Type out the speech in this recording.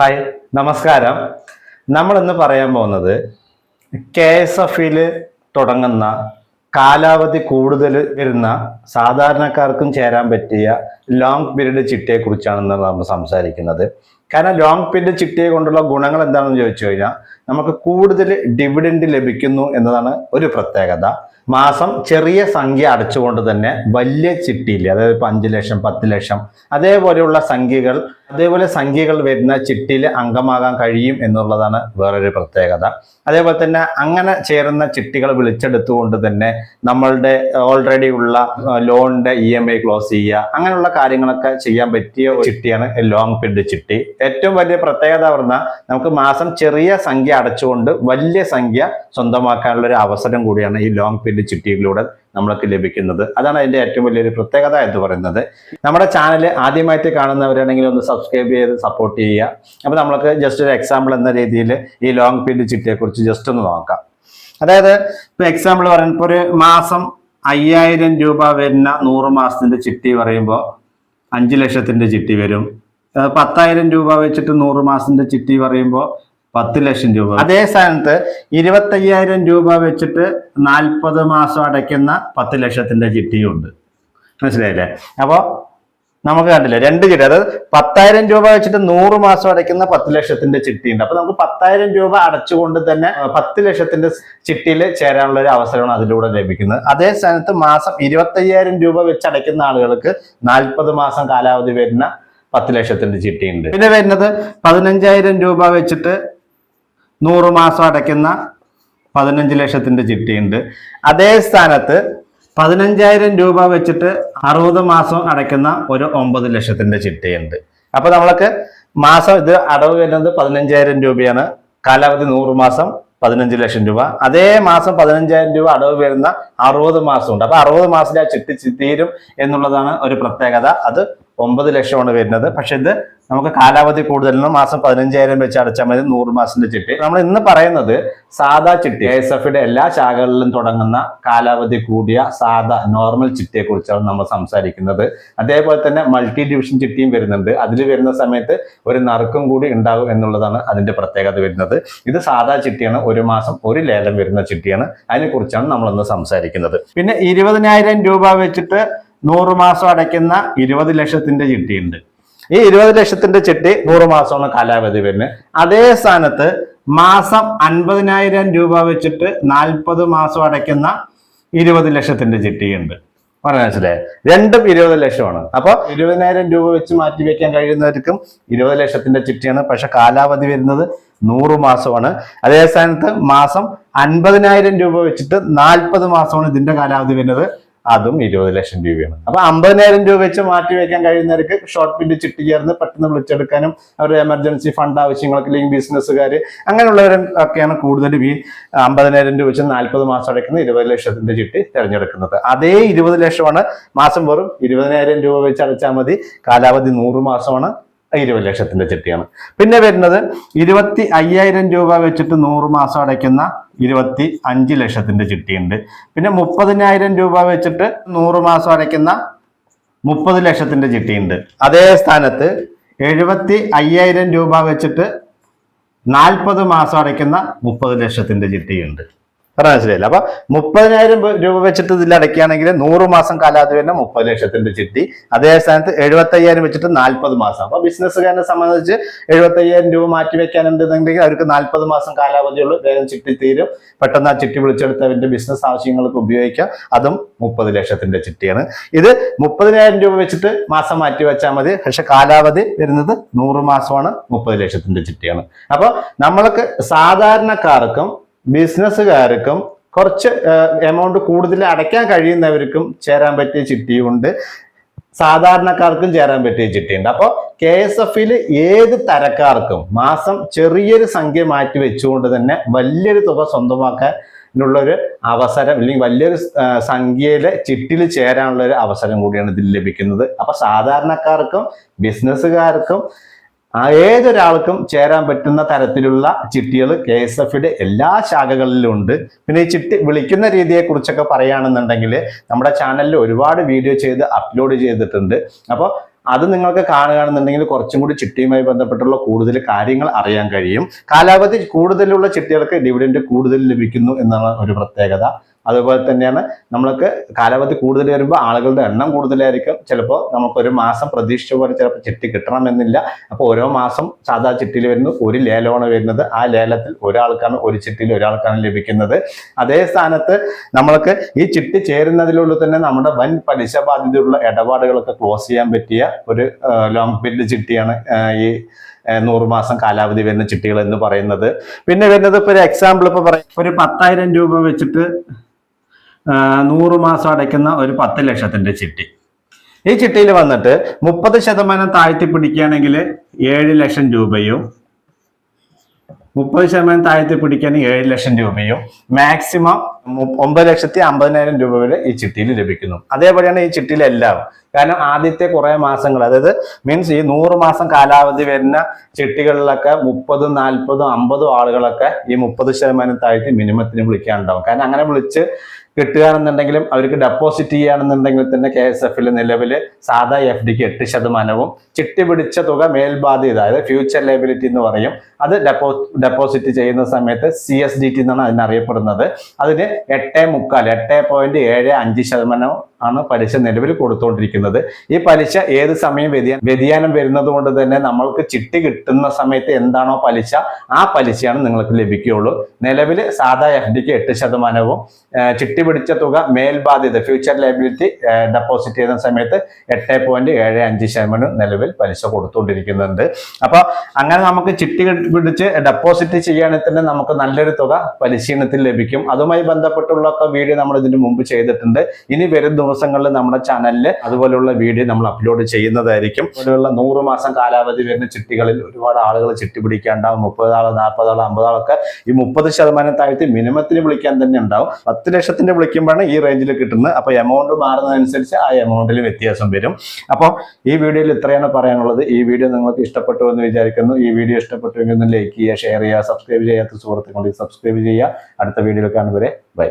Hi നമസ്കാരം. നമ്മൾ ഇന്ന് പറയാൻ പോകുന്നത് കെ എസ് എഫിൽ തുടങ്ങുന്ന കാലാവധി കൂടുതൽ വരുന്ന സാധാരണക്കാർക്കും ചേരാൻ പറ്റിയ ലോങ് പീരീഡ് ചിട്ടയെക്കുറിച്ചാണ് നമ്മൾ സംസാരിക്കുന്നത്. കാരണം ലോങ് പീരീഡ് ചിട്ടയെ കൊണ്ടുള്ള ഗുണങ്ങൾ എന്താണെന്ന് ചോദിച്ചു കഴിഞ്ഞാൽ നമുക്ക് കൂടുതൽ ഡിവിഡൻഡ് ലഭിക്കുന്നു എന്നതാണ് ഒരു പ്രത്യേകത. മാസം ചെറിയ സംഖ്യ അടച്ചുകൊണ്ട് തന്നെ വലിയ ചിട്ടിയില്ല? അതായത് ഇപ്പം അഞ്ച് ലക്ഷം പത്ത് ലക്ഷം. അതേപോലെയുള്ള സംഖ്യകൾ അതേപോലെ സംഖ്യകൾ വരുന്ന ചിട്ടിയിൽ അംഗമാകാൻ കഴിയും എന്നുള്ളതാണ് വേറൊരു പ്രത്യേകത. അതേപോലെ തന്നെ അങ്ങനെ ചേരുന്ന ചിട്ടികൾ വിളിച്ചെടുത്തുകൊണ്ട് തന്നെ നമ്മളുടെ ഓൾറെഡി ഉള്ള ലോണിന്റെ ഇ എം ഐ ക്ലോസ് ചെയ്യുക അങ്ങനെയുള്ള കാര്യങ്ങളൊക്കെ ചെയ്യാൻ പറ്റിയ ചിട്ടിയാണ് ലോങ് പിഡ് ചിട്ടി. ഏറ്റവും വലിയ പ്രത്യേകത പറഞ്ഞാൽ നമുക്ക് മാസം ചെറിയ സംഖ്യ അടച്ചുകൊണ്ട് വലിയ സംഖ്യ സ്വന്തമാക്കാനുള്ള ഒരു അവസരം കൂടിയാണ് ഈ ലോങ് പീരീഡ് ചിട്ടിയിലൂടെ നമ്മൾക്ക് ലഭിക്കുന്നത്. അതാണ് അതിന്റെ ഏറ്റവും വലിയൊരു പ്രത്യേകത എന്ന് പറയുന്നത്. നമ്മുടെ ചാനൽ ആദ്യമായിട്ട് കാണുന്നവരാണെങ്കിൽ ഒന്ന് സബ്സ്ക്രൈബ് ചെയ്ത് സപ്പോർട്ട് ചെയ്യുക. അപ്പോൾ നമ്മൾക്ക് ജസ്റ്റ് ഒരു എക്സാമ്പിൾ എന്ന രീതിയിൽ ഈ ലോങ് പീരീഡ് ചിട്ടിയെ കുറിച്ച് ജസ്റ്റ് ഒന്ന് നോക്കാം. അതായത് ഇപ്പൊ എക്സാമ്പിൾ പറയുമ്പോൾ ഒരു മാസം അയ്യായിരം രൂപ വരുന്ന നൂറ് മാസത്തിന്റെ ചിട്ടി പറയുമ്പോൾ അഞ്ച് ലക്ഷത്തിന്റെ ചിട്ടി വരും. പത്തായിരം രൂപ വെച്ചിട്ട് നൂറ് മാസത്തിന്റെ ചിട്ടി പറയുമ്പോൾ പത്ത് ലക്ഷം രൂപ. അതേ സ്ഥാനത്ത് ഇരുപത്തയ്യായിരം രൂപ വെച്ചിട്ട് നാൽപ്പത് മാസം അടയ്ക്കുന്ന പത്ത് ലക്ഷത്തിന്റെ ചിട്ടിയുണ്ട്. മനസ്സിലായില്ലേ? അപ്പോൾ നമുക്ക് കണ്ടില്ലേ രണ്ട് ചിട്ടി. അതായത് പത്തായിരം രൂപ വെച്ചിട്ട് നൂറ് മാസം അടയ്ക്കുന്ന പത്ത് ലക്ഷത്തിന്റെ ചിട്ടിയുണ്ട്. അപ്പൊ നമുക്ക് പത്തായിരം രൂപ അടച്ചുകൊണ്ട് തന്നെ പത്ത് ലക്ഷത്തിന്റെ ചിട്ടിയിൽ ചേരാനുള്ള ഒരു അവസരമാണ് അതിലൂടെ ലഭിക്കുന്നത്. അതേ സ്ഥാനത്ത് മാസം ഇരുപത്തയ്യായിരം രൂപ വെച്ച് അടയ്ക്കുന്ന ആളുകൾക്ക് നാൽപ്പത് മാസം കാലാവധി വരുന്ന പത്ത് ലക്ഷത്തിന്റെ ചിട്ടിയുണ്ട്. പിന്നെ വരുന്നത് പതിനഞ്ചായിരം രൂപ വെച്ചിട്ട് നൂറ് മാസം അടയ്ക്കുന്ന പതിനഞ്ച് ലക്ഷത്തിന്റെ ചിട്ടിയുണ്ട്. അതേ സ്ഥാനത്ത് പതിനഞ്ചായിരം രൂപ വെച്ചിട്ട് അറുപത് മാസം അടയ്ക്കുന്ന ഒരു ഒമ്പത് ലക്ഷത്തിന്റെ ചിട്ടിയുണ്ട്. അപ്പൊ നമ്മൾക്ക് മാസം ഇത് അടവ് വരുന്നത് പതിനഞ്ചായിരം രൂപയാണ്. കാലാവധി നൂറ് മാസം പതിനഞ്ച് ലക്ഷം രൂപ. അതേ മാസം പതിനഞ്ചായിരം രൂപ അടവ് വരുന്ന അറുപത് മാസം ഉണ്ട് അപ്പൊ അറുപത് മാസത്തിൽ ആ ചിട്ടി തീരും എന്നുള്ളതാണ് ഒരു പ്രത്യേകത. അത് ഒമ്പത് ലക്ഷമാണ് വരുന്നത്. പക്ഷെ ഇത് നമുക്ക് കാലാവധി കൂടുതലും മാസം പതിനഞ്ചായിരം വെച്ച് അടച്ചാൽ മതി നൂറ് മാസത്തിന്റെ ചിട്ടി. നമ്മൾ ഇന്ന് പറയുന്നത് സാധാ ചിട്ടി. എസ് എഫിന്റെ എല്ലാ ശാഖകളിലും തുടങ്ങുന്ന കാലാവധി കൂടിയ സാധാ നോർമൽ ചിട്ടിയെ കുറിച്ചാണ് നമ്മൾ സംസാരിക്കുന്നത്. അതേപോലെ തന്നെ മൾട്ടി ഡിവിഷൻ ചിട്ടിയും വരുന്നുണ്ട്. അതിൽ വരുന്ന സമയത്ത് ഒരു നറുക്കും കൂടി ഉണ്ടാകും എന്നുള്ളതാണ് അതിന്റെ പ്രത്യേകത വരുന്നത്. ഇത് സാധാ ചിട്ടിയാണ്. ഒരു മാസം ഒരു ലേലം വരുന്ന ചിട്ടിയാണ്. അതിനെക്കുറിച്ചാണ് നമ്മൾ ഇന്ന് സംസാരിക്കുന്നത്. പിന്നെ ഇരുപതിനായിരം രൂപ വെച്ചിട്ട് നൂറ് മാസം അടയ്ക്കുന്ന ഇരുപത് ലക്ഷത്തിന്റെ ചിട്ടിയുണ്ട്. ഈ ഇരുപത് ലക്ഷത്തിന്റെ ചിട്ടി നൂറ് മാസമാണ് കാലാവധി വരുന്നത്. അതേ സ്ഥാനത്ത് മാസം അൻപതിനായിരം രൂപ വെച്ചിട്ട് നാൽപ്പത് മാസം അടയ്ക്കുന്ന ഇരുപത് ലക്ഷത്തിന്റെ ചിട്ടിയുണ്ട്. പറഞ്ഞ മനസ്സിലായി? രണ്ടും ഇരുപത് ലക്ഷമാണ്. അപ്പൊ ഇരുപതിനായിരം രൂപ വെച്ച് മാറ്റി വെക്കാൻ കഴിയുന്നവർക്കും ഇരുപത് ലക്ഷത്തിന്റെ ചിട്ടിയാണ്. പക്ഷെ കാലാവധി വരുന്നത് നൂറ് മാസമാണ്. അതേ സ്ഥാനത്ത് മാസം അൻപതിനായിരം രൂപ വെച്ചിട്ട് നാൽപ്പത് മാസമാണ് ഇതിന്റെ കാലാവധി വരുന്നത്. അതും ഇരുപത് ലക്ഷം രൂപയാണ്. അപ്പൊ അമ്പതിനായിരം രൂപ വെച്ച് മാറ്റി വെക്കാൻ കഴിയുന്നവർക്ക് ഷോർട്ട് പിന്റ് ചിട്ടി ചേർന്ന് പെട്ടെന്ന് വിളിച്ചെടുക്കാനും അവരുടെ എമർജൻസി ഫണ്ട് ആവശ്യങ്ങൾക്ക് അല്ലെങ്കിൽ ബിസിനസ്സുകാർ അങ്ങനെയുള്ളവരും ഒക്കെയാണ് കൂടുതലും ഈ അമ്പതിനായിരം രൂപ വെച്ച് നാൽപ്പത് മാസം അടയ്ക്കുന്ന ഇരുപത് ലക്ഷത്തിന്റെ ചിട്ടി തിരഞ്ഞെടുക്കുന്നത്. അതേ ഇരുപത് ലക്ഷമാണ് മാസം വെറും ഇരുപതിനായിരം രൂപ വെച്ച് അടച്ചാൽ മതി. കാലാവധി നൂറ് മാസമാണ്. ഇരുപത് ലക്ഷത്തിന്റെ ചിട്ടിയാണ്. പിന്നെ വരുന്നത് ഇരുപത്തി അയ്യായിരം രൂപ വെച്ചിട്ട് നൂറ് മാസം അടയ്ക്കുന്ന ഇരുപത്തി അഞ്ച് ലക്ഷത്തിന്റെ ചിട്ടിയുണ്ട്. പിന്നെ മുപ്പതിനായിരം രൂപ വെച്ചിട്ട് നൂറ് മാസം അടയ്ക്കുന്ന മുപ്പത് ലക്ഷത്തിന്റെ ചിട്ടിയുണ്ട്. അതേ സ്ഥാനത്ത് എഴുപത്തി അയ്യായിരം രൂപ വെച്ചിട്ട് നാൽപ്പത് മാസം അടയ്ക്കുന്ന മുപ്പത് ലക്ഷത്തിന്റെ ചിട്ടിയുണ്ട്. പറഞ്ഞാൽ മനസ്സിലായില്ല? അപ്പൊ മുപ്പതിനായിരം രൂപ വെച്ചിട്ട് ഇതിൽ അടയ്ക്കുകയാണെങ്കിൽ നൂറ് മാസം കാലാവധി തന്നെ മുപ്പത് ലക്ഷത്തിന്റെ ചിട്ടി. അതേ സ്ഥാനത്ത് എഴുപത്തി അയ്യായിരം വെച്ചിട്ട് നാൽപ്പത് മാസം. അപ്പൊ ബിസിനസ്സുകാരനെ സംബന്ധിച്ച് എഴുപത്തി അയ്യായിരം രൂപ മാറ്റി വെക്കാനുണ്ടെന്നുണ്ടെങ്കിൽ അവർക്ക് നാൽപ്പത് മാസം കാലാവധിയുള്ളൂ വേഗം ചിട്ടി തീരും. പെട്ടെന്ന് ആ ചിട്ടി വിളിച്ചെടുത്ത് അവന്റെ ബിസിനസ് ആവശ്യങ്ങൾക്ക് ഉപയോഗിക്കാം. അതും മുപ്പത് ലക്ഷത്തിന്റെ ചിട്ടിയാണ്. ഇത് മുപ്പതിനായിരം രൂപ വെച്ചിട്ട് മാസം മാറ്റി വെച്ചാൽ മതി. പക്ഷെ കാലാവധി വരുന്നത് നൂറ് മാസമാണ് മുപ്പത് ലക്ഷത്തിന്റെ ചിട്ടിയാണ്. അപ്പൊ നമ്മൾക്ക് സാധാരണക്കാർക്കും ബിസിനസ്സുകാർക്കും കുറച്ച് എമൗണ്ട് കൂടുതൽ അടയ്ക്കാൻ കഴിയുന്നവർക്കും ചേരാൻ പറ്റിയ ചിട്ടിയുണ്ട്. സാധാരണക്കാർക്കും ചേരാൻ പറ്റിയ ചിട്ടിയുണ്ട്. അപ്പോൾ കെ എസ് എഫിൽ ഏത് തരക്കാർക്കും മാസം ചെറിയൊരു സംഖ്യ മാറ്റി വെച്ചുകൊണ്ട് തന്നെ വലിയൊരു തുക സ്വന്തമാക്കാൻ ഒരു അവസരം അല്ലെങ്കിൽ വലിയൊരു സംഖ്യയിലെ ചിട്ടിൽ ചേരാനുള്ള ഒരു അവസരം കൂടിയാണ് ഇതിൽ ലഭിക്കുന്നത്. അപ്പൊ സാധാരണക്കാർക്കും ബിസിനസ്സുകാർക്കും ആ ഏതൊരാൾക്കും ചേരാൻ പറ്റുന്ന തരത്തിലുള്ള ചിട്ടികൾ കെ എസ് എഫിന്റെ എല്ലാ ശാഖകളിലും ഉണ്ട് പിന്നെ ഈ ചിട്ടി വിളിക്കുന്ന രീതിയെ കുറിച്ചൊക്കെ പറയുകയാണെന്നുണ്ടെങ്കിൽ നമ്മുടെ ചാനലിൽ ഒരുപാട് വീഡിയോ ചെയ്ത് അപ്ലോഡ് ചെയ്തിട്ടുണ്ട്. അപ്പോൾ അത് നിങ്ങൾക്ക് കാണുകയാണെന്നുണ്ടെങ്കിൽ കുറച്ചും കൂടി ചിട്ടിയുമായി ബന്ധപ്പെട്ടുള്ള കൂടുതൽ കാര്യങ്ങൾ അറിയാൻ കഴിയും. കാലാവധി കൂടുതലുള്ള ചിട്ടികൾക്ക് ഡിവിഡൻഡ് കൂടുതൽ ലഭിക്കുന്നു എന്നാണ് ഒരു പ്രത്യേകത. അതുപോലെ തന്നെയാണ് നമ്മൾക്ക് കാലാവധി കൂടുതൽ വരുമ്പോൾ ആളുകളുടെ എണ്ണം കൂടുതലായിരിക്കും. ചിലപ്പോൾ നമുക്കൊരു മാസം പ്രതീക്ഷിച്ച പോലെ ചിലപ്പോൾ ചിട്ടി കിട്ടണമെന്നില്ല. അപ്പോൾ ഓരോ മാസം സാധാ ചിട്ടിയിൽ വരുന്നു ഒരു ലേലമാണ് വരുന്നത്. ആ ലേലത്തിൽ ഒരാൾക്കാണ് ഒരു ചിട്ടിയിൽ ഒരാൾക്കാണ് ലഭിക്കുന്നത്. അതേ സ്ഥാനത്ത് നമ്മൾക്ക് ഈ ചിട്ടി ചേരുന്നതിലുള്ള തന്നെ നമ്മുടെ വൻ പലിശ ബാധ്യതയുള്ള ഇടപാടുകളൊക്കെ ക്ലോസ് ചെയ്യാൻ പറ്റിയ ഒരു ലോങ് പീരീഡ് ചിട്ടിയാണ് ഈ നൂറ് മാസം കാലാവധി വരുന്ന ചിട്ടികൾ എന്ന് പറയുന്നത്. പിന്നെ വരുന്നത് ഇപ്പൊ ഒരു എക്സാമ്പിൾ ഇപ്പൊ പറയാം. ഒരു പത്തായിരം രൂപ വെച്ചിട്ട് നൂറ് മാസം അടയ്ക്കുന്ന ഒരു പത്ത് ലക്ഷത്തിന്റെ ചിട്ടി. ഈ ചിട്ടിയിൽ വന്നിട്ട് മുപ്പത് ശതമാനം താഴ്ത്തി പിടിക്കുകയാണെങ്കിൽ ഏഴ് ലക്ഷം രൂപയും മുപ്പത് ശതമാനം താഴ്ത്തി പിടിക്കാൻ ഏഴ് ലക്ഷം രൂപയും മാക്സിമം ഒമ്പത് ലക്ഷത്തി അമ്പതിനായിരം രൂപ വരെ ഈ ചിട്ടിയിൽ ലഭിക്കുന്നു. അതേപോലെയാണ് ഈ ചിട്ടിയിൽ എല്ലാം കാരണം ആദ്യത്തെ കുറേ മാസങ്ങൾ അതായത് മീൻസ് ഈ നൂറ് മാസം കാലാവധി വരുന്ന ചിട്ടികളിലൊക്കെ മുപ്പതും നാൽപ്പതും അമ്പതും ആളുകളൊക്കെ ഈ മുപ്പത് ശതമാനം താഴ്ത്തി മിനിമത്തിന് വിളിക്കാനുണ്ടാവും കാരണം അങ്ങനെ വിളിച്ച് കിട്ടുകയാണെന്നുണ്ടെങ്കിലും അവർക്ക് ഡെപ്പോസിറ്റ് ചെയ്യുകയാണെന്നുണ്ടെങ്കിൽ തന്നെ കെ എസ് എഫിൽ നിലവിൽ സാധാ എഫ് ഡിക്ക് എട്ട് ശതമാനവും ചിട്ടി പിടിച്ച തുക മേൽബാധ്യത അതായത് ഫ്യൂച്ചർ ലൈബിലിറ്റി എന്ന് പറയും. അത് ഡെപ്പോ ഡെപ്പോസിറ്റ് ചെയ്യുന്ന സമയത്ത് സി എസ് ഡി ടി എന്നാണ് അതിനറിയപ്പെടുന്നത്. അതിന് എട്ട് മുക്കാൽ എട്ട് പോയിന്റ് ഏഴ് അഞ്ച് ശതമാനം ആണ് പലിശ നിലവിൽ കൊടുത്തുകൊണ്ടിരിക്കുന്നത് ഈ പലിശ ഏത് സമയം വ്യതിയാനം വ്യതിയാനം വരുന്നത് കൊണ്ട് തന്നെ നമ്മൾക്ക് ചിട്ടി കിട്ടുന്ന സമയത്ത് എന്താണോ പലിശ ആ പലിശയാണ് നിങ്ങൾക്ക് ലഭിക്കുകയുള്ളൂ. നിലവിൽ സാധാ എഫ് ഡിക്ക് എട്ട് ശതമാനവും ചിട്ടി പിടിച്ച തുക മേൽബാധ്യത ഫ്യൂച്ചർ ലൈബിലിറ്റി ഡെപ്പോസിറ്റ് ചെയ്യുന്ന സമയത്ത് എട്ട് പോയിന്റ് ഏഴ് അഞ്ച് ശതമാനം നിലവിൽ പലിശ കൊടുത്തുകൊണ്ടിരിക്കുന്നുണ്ട് അപ്പൊ അങ്ങനെ നമുക്ക് ചിട്ടി പിടിച്ച് ഡെപ്പോസിറ്റ് ചെയ്യുകയാണെങ്കിൽ തന്നെ നമുക്ക് നല്ലൊരു തുക പരിശീലനത്തിൽ ലഭിക്കും. അതുമായി ബന്ധപ്പെട്ടുള്ള വീഡിയോ നമ്മൾ ഇതിന് മുമ്പ് ചെയ്തിട്ടുണ്ട്. ഇനി വരും ദിവസങ്ങളിൽ നമ്മുടെ ചാനലിൽ അതുപോലെയുള്ള വീഡിയോ നമ്മൾ അപ്ലോഡ് ചെയ്യുന്നതായിരിക്കും. അതുപോലെയുള്ള നൂറ് മാസം കാലാവധി വരുന്ന ചിട്ടികളിൽ ഒരുപാട് ആളുകൾ ചിട്ടി പിടിക്കാണ്ടാവും മുപ്പത് ആൾ നാൽപ്പത് ആൾ അമ്പത് ആളൊക്കെ ഈ മുപ്പത് ശതമാനം താഴ്ത്തി മിനിമത്തിന് വിളിക്കാൻ തന്നെ ഉണ്ടാവും. പത്ത് ലക്ഷത്തിന്റെ വിളിക്കുമ്പോഴാണ് ഈ റേഞ്ചിൽ കിട്ടുന്നത്. അപ്പൊ എമൗണ്ട് മാറുന്നതനുസരിച്ച് ആ എമൗണ്ടിൽ വ്യത്യാസം വരും. അപ്പോൾ ഈ വീഡിയോയിൽ ഇത്രയാണ് പറയാനുള്ളത്. ഈ വീഡിയോ നിങ്ങൾക്ക് ഇഷ്ടപ്പെട്ടു എന്ന് വിചാരിക്കുന്നു. ഈ വീഡിയോ ഇഷ്ടപ്പെട്ടുവെങ്കിൽ ഒന്ന് ലൈക്ക് ചെയ്യുക ഷെയർ ചെയ്യുക സബ്സ്ക്രൈബ് ചെയ്യാത്ത സുഹൃത്തുക്കൾ സബ്സ്ക്രൈബ് ചെയ്യുക. അടുത്ത വീഡിയോയിൽ കാണുവരെ ബൈ